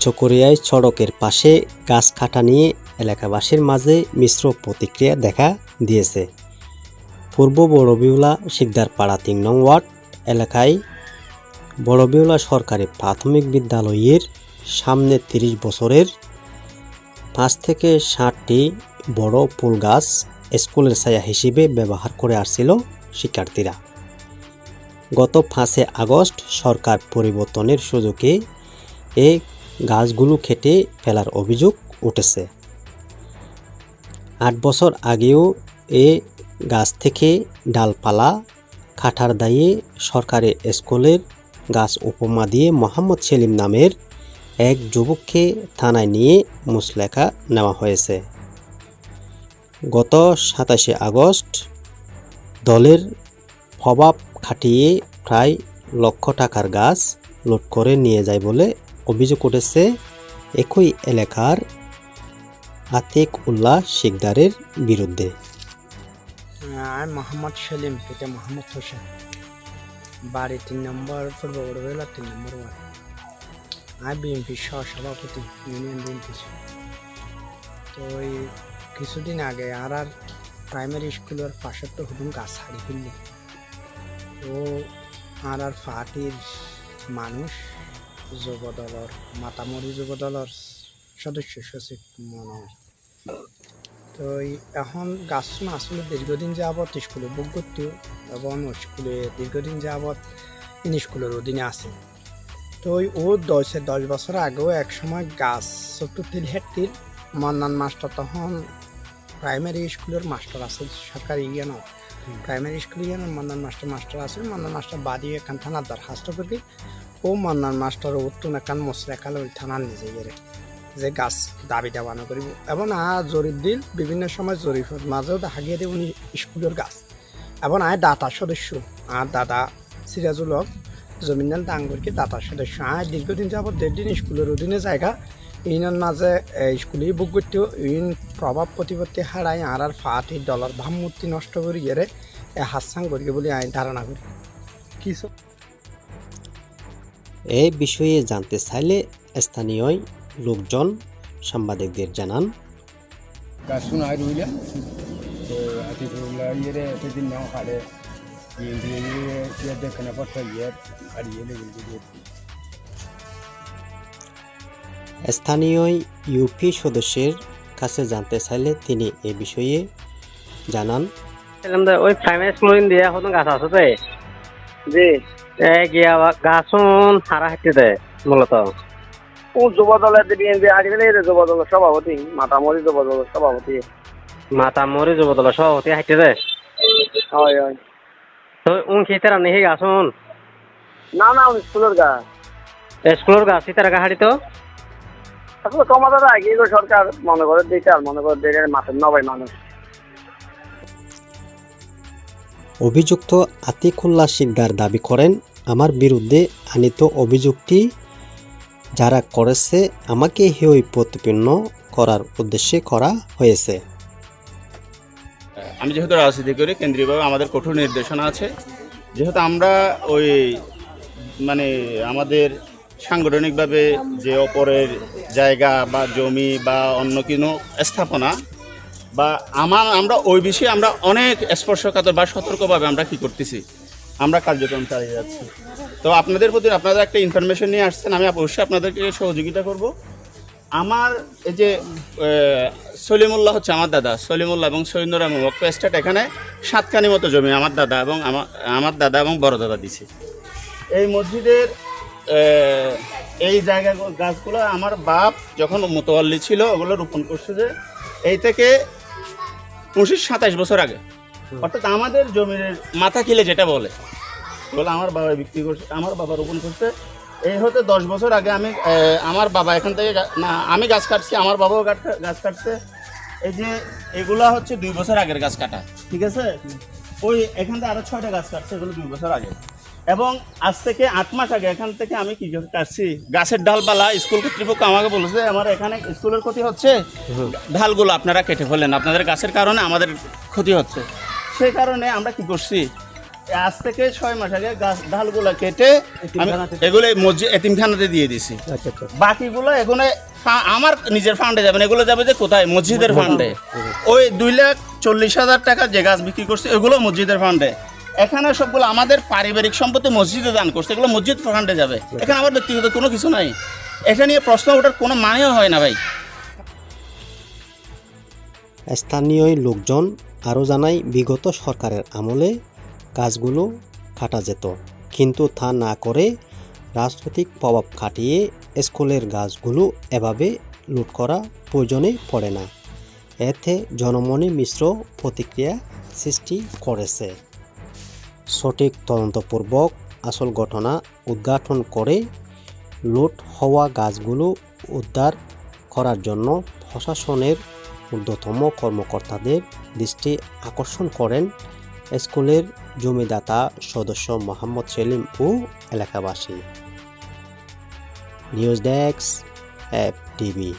চকরিয়ায় সড়কের পাশে গাছ কাটা নিয়ে এলাকাবাসীর মাঝে মিশ্র প্রতিক্রিয়া দেখা দিয়েছে। পূর্ব বড়বিউলা শিকদারপাড়া তিন নং ওয়ার্ড এলাকায় বড়বিউলা সরকারি প্রাথমিক বিদ্যালয়ের সামনে তিরিশ বছরের পাঁচ থেকে ষাটটি বড় ফুল গাছ স্কুলের ছায়া হিসেবে ব্যবহার করে আসছিল শিক্ষার্থীরা। গত পাঁচে আগস্ট সরকার পরিবর্তনের সুযোগে এই গাছগুলো খেটে ফেলার অভিযোগ উঠেছে। আট বছর আগেও এ গাছ থেকে ডালপালা কাটার দায়ে সরকারি স্কুলের গাছ উপমা দিয়ে মোহাম্মদ সেলিম নামের এক যুবককে থানায় নিয়ে মুসলেখা নেওয়া হয়েছে। গত সাতাশে আগস্ট দলের প্রভাব খাটিয়ে প্রায় লক্ষ টাকার গাছ লুট করে নিয়ে যায় বলে অভিযোগ উঠেছে একই এলাকার আতিক উল্লাহ শিকদারের বিরুদ্ধে। মোহাম্মদ সেলিম পিতা মোহাম্মদ হোসেন। বাড়ি তিন নম্বর, পূর্ব বড়বেলা তিন নম্বর ওয়ার্ড। আমি বিএনপি সহ সভাপতি ইউনিয়ন বিএনপি তো ওই কিছুদিন আগে আর আর প্রাইমারি স্কুলের পাশে তো হুদুম গাছ হারিয়ে ফেললি। ও আর আর পার্টির মানুষ যুব দলের মাতামরি যুব দলের সদস্য সচিব মনে হয় তো এখন গাছ না আসলে দীর্ঘদিন যাবৎ স্কুলে বুক করতে এবং স্কুলে দীর্ঘদিন যাবৎ ইন স্কুলের অধীনে আছে তো ওই ও দশ দশ বছর আগেও এক সময় গাছ চতুর্থিল হেটতিল মন্নান মাস্টার তখন প্রাইমারি স্কুলের মাস্টার আছে সরকারি ইয়ানো প্রাইমারি স্কুল ইয়ানো মন্নান মাস্টার মাস্টার আছে মন্নান মাস্টার বাদি এখান থানার দরখাস্ত করি ও মন্নান মাস্টার উত্তন এখান মশলা কালে ওই থানার নিজে গেলে যে গাছ দাবি দেওয়ানো করিব। এবং আ জরিপ দিল, বিভিন্ন সময় জরিপের মাজেও দেখা গিয়ে উনি স্কুলের গাছ। এবং আয় দাতা সদস্য আর দাদা সিরাজুল হক জমিনান ডাঙ্গরকে দাতা সদস্য। আয় দীর্ঘদিন যাবত দেড় দিন স্কুলের অধীনে জায়গা। ইনের মাঝে স্কুলে বুক করতে ইন প্রভাব প্রতিপত্তি হারাই আর আর ফাটি দলের ভাবমূর্তি নষ্ট করি গেলে এ হাসাং করি বলে আইন ধারণা করি। কি এই বিষয়ে জানতে চাইলে স্থানীয় লোকজন সাংবাদিকদের জানান। আর তো ইয়ে এতদিন নাও খালে ইয়ে ইয়ে ইয়ে দেখনে পড়তা ইয়ে আর ইয়ে স্থানীয় ইউপি সদস্যের কাছে জানতে চাইলে তিনি এ বিষয়ে জানান। ওই দিয়ে এখন গাছ আছে জি। এ গিয়া গাছন হারা হাঁটতে দেয় মূলত। ও যুব দলের বিএনপি আড়িবেলে যুব দলের সভাপতি মাতামরি যুব দলের সভাপতি। মাতা মরি যুব দল সভাপতি হাঁটতে দেয় হয় হয়। তো উন গাছন না না উনি স্কুলের গা। স্কুলের তো? আসলে আগে সরকার মনে করে দিতে আর মনে করে মাঠের নবাই মানুষ। অভিযুক্ত আতিকুল্লাহ শিকদার দাবি করেন, আমার বিরুদ্ধে আনিত অভিযোগটি যারা করেছে, আমাকে হেয় প্রতিপন্ন করার উদ্দেশ্যে করা হয়েছে। আমি যেহেতু রাজনীতি করি, কেন্দ্রীয়ভাবে আমাদের কঠোর নির্দেশনা আছে। যেহেতু আমরা ওই মানে আমাদের সাংগঠনিকভাবে যে অপরের জায়গা বা জমি বা অন্য কোনো স্থাপনা বা আমার, আমরা ওই বিষয়ে আমরা অনেক স্পর্শকাতর বা সতর্কভাবে আমরা কি করতেছি? আমরা কার্যক্রম চালিয়ে যাচ্ছি। তো আপনাদের প্রতি আপনারা একটা ইনফরমেশন নিয়ে আসছেন, আমি অবশ্যই আপনাদেরকে সহযোগিতা করব। আমার এই যে সলিমুল্লাহ হচ্ছে আমার দাদা। সলিমুল্লাহ এবং সৈন্যর এবং ওয়াক্ফ এস্টেট এখানে সাতখানি মতো জমি আমার দাদা এবং আমার আমার দাদা এবং বড় দাদা দিছে। এই মসজিদের এই জায়গা গাছগুলো আমার বাপ যখন মোতোয়াল্লি ছিল, ওগুলো রোপণ করছে যে, এই থেকে পঁচিশ সাতাশ বছর আগে। অর্থাৎ আমাদের জমির মাথা কিলে যেটা বলে। বলে আমার বাবা বিক্রি করছে আমার বাবা রোপণ করছে। এই হতে দশ বছর আগে আমি আমার বাবা এখান থেকে না আমি গাছ কাটছি আমার বাবাও গাছ- গাছ কাটছে। এই যে এগুলা হচ্ছে দুই বছর আগের গাছ কাটা ঠিক আছে? ওই এখান থেকে আরও ছয়টা গাছ কাটছে এগুলো দুই বছর আগে। এবং আজ থেকে আট মাস আগে এখান থেকে আমি কি কাটছি গাছের ডালপালা স্কুল কর্তৃপক্ষ আমাকে বলেছে আমার এখানে স্কুলের ক্ষতি হচ্ছে। ঢালগুলো আপনারা কেটে ফেলেন আপনাদের গাছের কারণে আমাদের ক্ষতি হচ্ছে। সেই কারণে আমরা কি করছি? আজ থেকে ছয় মাস আগে গাছ ডালগুলো কেটে এগুলো মসজিদ এতিমখানাতে দিয়ে দিছি। আচ্ছা আচ্ছা। বাকিগুলো এখানে আমার নিজের ফান্ডে যাবে না এগুলো যাবে যে কোথায়? মসজিদের ফান্ডে। ওই দুই লাখ চল্লিশ হাজার টাকা যে গাছ বিক্রি করছে এগুলো মসজিদের ফান্ডে। এখানে সবগুলো আমাদের পারিবারিক সম্পত্তি মসজিদে দান করছে, এগুলো মসজিদ ফান্ডে যাবে। এখানে আমার ব্যক্তিগত কোনো কিছু নাই। এটা নিয়ে প্রশ্ন ওঠার কোনো মানেও হয় না ভাই। স্থানীয় লোকজন আরও জানায়, বিগত সরকারের আমলে গাছগুলো কাটা যেত, কিন্তু তা না করে রাজনৈতিক প্রভাব খাটিয়ে স্কুলের গাছগুলো এভাবে লুট করা প্রয়োজনে পড়ে না। এতে জনমনে মিশ্র প্রতিক্রিয়া সৃষ্টি করেছে। সঠিক তদন্তপূর্বক আসল ঘটনা উদ্ঘাটন করে লুট হওয়া গাছগুলো উদ্ধার করার জন্য প্রশাসনের ঊর্ধ্বতম কর্মকর্তাদের দৃষ্টি আকর্ষণ করেন স্কুলের জমিদাতা সদস্য মোহাম্মদ সেলিম ও এলাকাবাসী। News desk app TV.